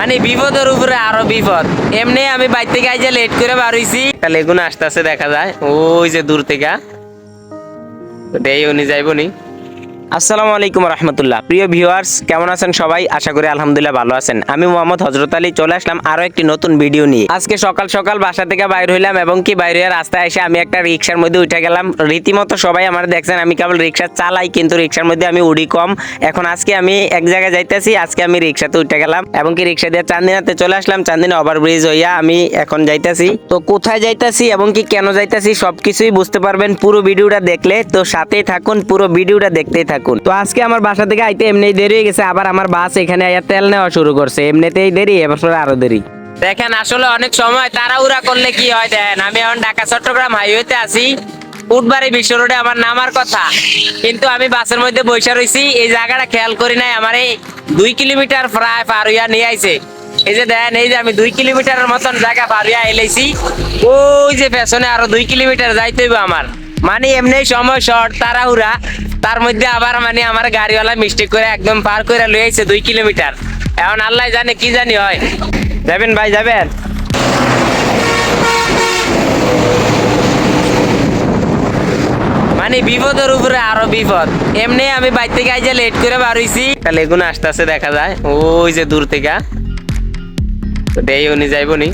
মানে বিপদের উপরে আরও বিপদ। এমনি আমি বাইর থেকে লেট করে বাড়ইছি লেগুন আস্তে আস্তে দেখা যায়। ওই যে দূর থেকে। দেই, উনি যাইব নি। আসসালামু আলাইকুম রহমতুল্লাহ। প্রিয় ভিউয়ার্স, কেমন আছেন সবাই? আশা করি আলহামদুলিল্লাহ ভালো আছেন। আমি মোহাম্মদ হজরত আলী, চলে আসলাম আরও একটি নতুন ভিডিও নিয়ে। আজকে সকাল সকাল বাসা থেকে বাইর হইলাম এবং কি বাইরে হয়ে রাস্তায় এসে আমি একটা রিক্সার মধ্যে উঠে গেলাম। রীতিমতো সবাই আমার দেখছেন, আমি কেবল রিক্সা চালাই, কিন্তু রিক্সার মধ্যে আমি উড়ি কম। এখন আজকে আমি এক জায়গায় যাইতেছি, আজকে আমি রিক্সাতে উঠে গেলাম এবং কি রিক্সা দিয়ে চান্দিনাতে চলে আসলাম। চান্দিনা ওভারব্রিজ হইয়া আমি এখন যাইতাছি। তো কোথায় যাইতাছি এবং কি কেন যাইতাছি সবকিছুই বুঝতে পারবেন। পুরো ভিডিওটা দেখলে তো সাথেই থাকুন, পুরো ভিডিওটা দেখতেই থাকুন। তো আজকে আমার বাসা থেকে আইতে এমনি দেরি হয়ে গেছে, আবার আমার বাস এখানে আইয়া তেল নেওয়া শুরু করছে। এমনিতেই দেরি এবার আরও দেরি। দেখেন, আসলে অনেক সময় তাড়াহুড়া করলে কি হয় দেখেন, আমি এখন ঢাকা, চট্টগ্রাম হাইওয়েতে আছি। উঠবাড়ি বিশ্ব রোডে আমার নামার কথা। কিন্তু আমি বাসের মধ্যে বসে রয়েছি এই জায়গাটা খেয়াল করি নাই, আমার এই দুই কিলোমিটার প্রায় পার হইয়া নিয়ে আইছে। এই যে দেখেন, এই যে আমি দুই কিলোমিটারের মতন জায়গা পার হইয়া এলাইছি। ওই যে পেছনে আরও দুই কিলোমিটার যাইতে হইব আমার। মানে এমনি সময় শর্ট, তাড়াহুড়া। তার মধ্যে আবার মানে আমার গাড়িওয়ালা মিস্টেক করে একদম পার করে লই আইছে দুই কিলোমিটার। এখন আল্লাহ জানে কি জানি হয়। যাবেন ভাই, যাবেন। মানে বিপদের উপরে আরও বিপদ। এমনি আমি বাইর থেকে আইজা লেট করে বাড়ইছি লেগুন আসতেছে দেখা যায়। ওই যে দূর থেকে। তো দেই উনি যাইব নি।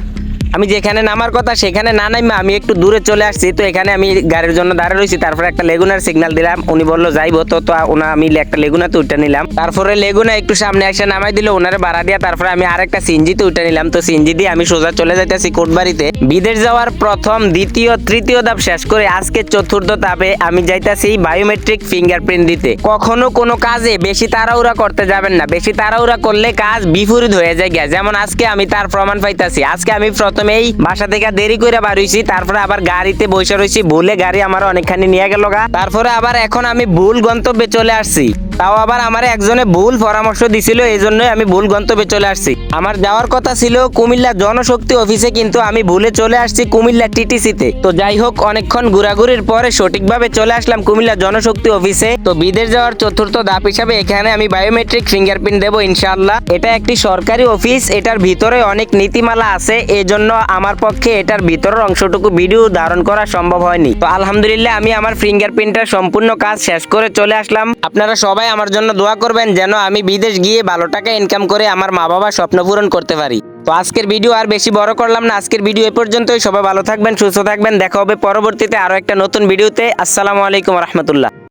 আমি যেখানে নামার কথা সেখানে না নামে, আমি একটু দূরে চলে আসছি। তো এখানে আমি গাড়ির জন্য দাঁড়িয়ে রয়েছি। তারপরে একটা লেগুনার সিগন্যাল দিলাম। উনি বলল, যাইবো তো। তো ওনা আমি একটা লেগুনাতে উঠে নিলাম। তারপরে লেগুনা একটু সামনে এসে নামাই দিল। ওনারে ভাড়া দিয়া তারপরে আমি আরেকটা সিনজিতে উঠে নিলাম। তো সিনজি দিয়ে আমি সোজা চলে যাইতেছি কোটবাড়িতে। বিদেশ যাওয়ার প্রথম, দ্বিতীয়, তৃতীয় ধাপ শেষ করে আজকে চতুর্থ ধাপে আমি যাইতাছি বায়োমেট্রিক ফিঙ্গারপ্রিন্ট দিতে। কখনো কোনো কাজে বেশি তাড়াহুড়া করতে যাবেন না। বেশি তাড়াহুড়া করলে কাজ বিপরীত হয়ে যায়। যেমন আজকে আমি তার প্রমাণ পাইতাছি। আজকে আমি প্রথমেই বাসা থেকে দেরি করে বাড়িয়েছি তারপরে আবার গাড়িতে বসে রয়েছি ভুলে গাড়ি আমার অনেকখানি নিয়ে গেল গা। তারপরে আবার এখন আমি ভুল গন্তব্যে চলে আসছি। তাও আবার আমার একজনে ভুল পরামর্শ দিছিল এই জন্যই আমি ভুল গন্তব্যে চলে আসছি। আমার যাওয়ার কথা ছিল কুমিল্লা জনশক্তি অফিসে, কিন্তু আমি ভুলে চলে আসছি কুমিল্লা টিটিসিতে। তো যাই হোক, অনেকক্ষণ ঘোরাঘুরির পরে সঠিকভাবে চলে আসলাম কুমিল্লা জনশক্তি অফিসে। তো বিদেশ যাওয়ার চতুর্থ ধাপ হিসাবে এখানে আমি বায়োমেট্রিক ফিঙ্গারপ্রিন্ট দেবো, ইনশাআল্লাহ। এটা একটি সরকারি অফিস, এটার ভিতরে অনেক নীতিমালা আছে এই জন্য আমার পক্ষে এটার ভিতরের অংশটুকু ভিডিও ধারণ করা সম্ভব হয়নি। তো আলহামদুলিল্লাহ আমি আমার ফিঙ্গারপ্রিন্টের সম্পূর্ণ কাজ শেষ করে চলে আসলাম। আপনারা সবাই আমার জন্য দোয়া করবেন যেন আমি বিদেশ গিয়ে ভালো টাকা ইনকাম করে আমার মা বাবার স্বপ্ন পূরণ করতে পারি। তো আজকের ভিডিও আর বেশি বড় করলাম না। আজকের ভিডিও এ পর্যন্তই। সবাই ভালো থাকবেন, সুস্থ থাকবেন। দেখা হবে পরবর্তীতে আরও একটা নতুন ভিডিওতে। আসসালামু আলাইকুম রহমতুল্লাহ।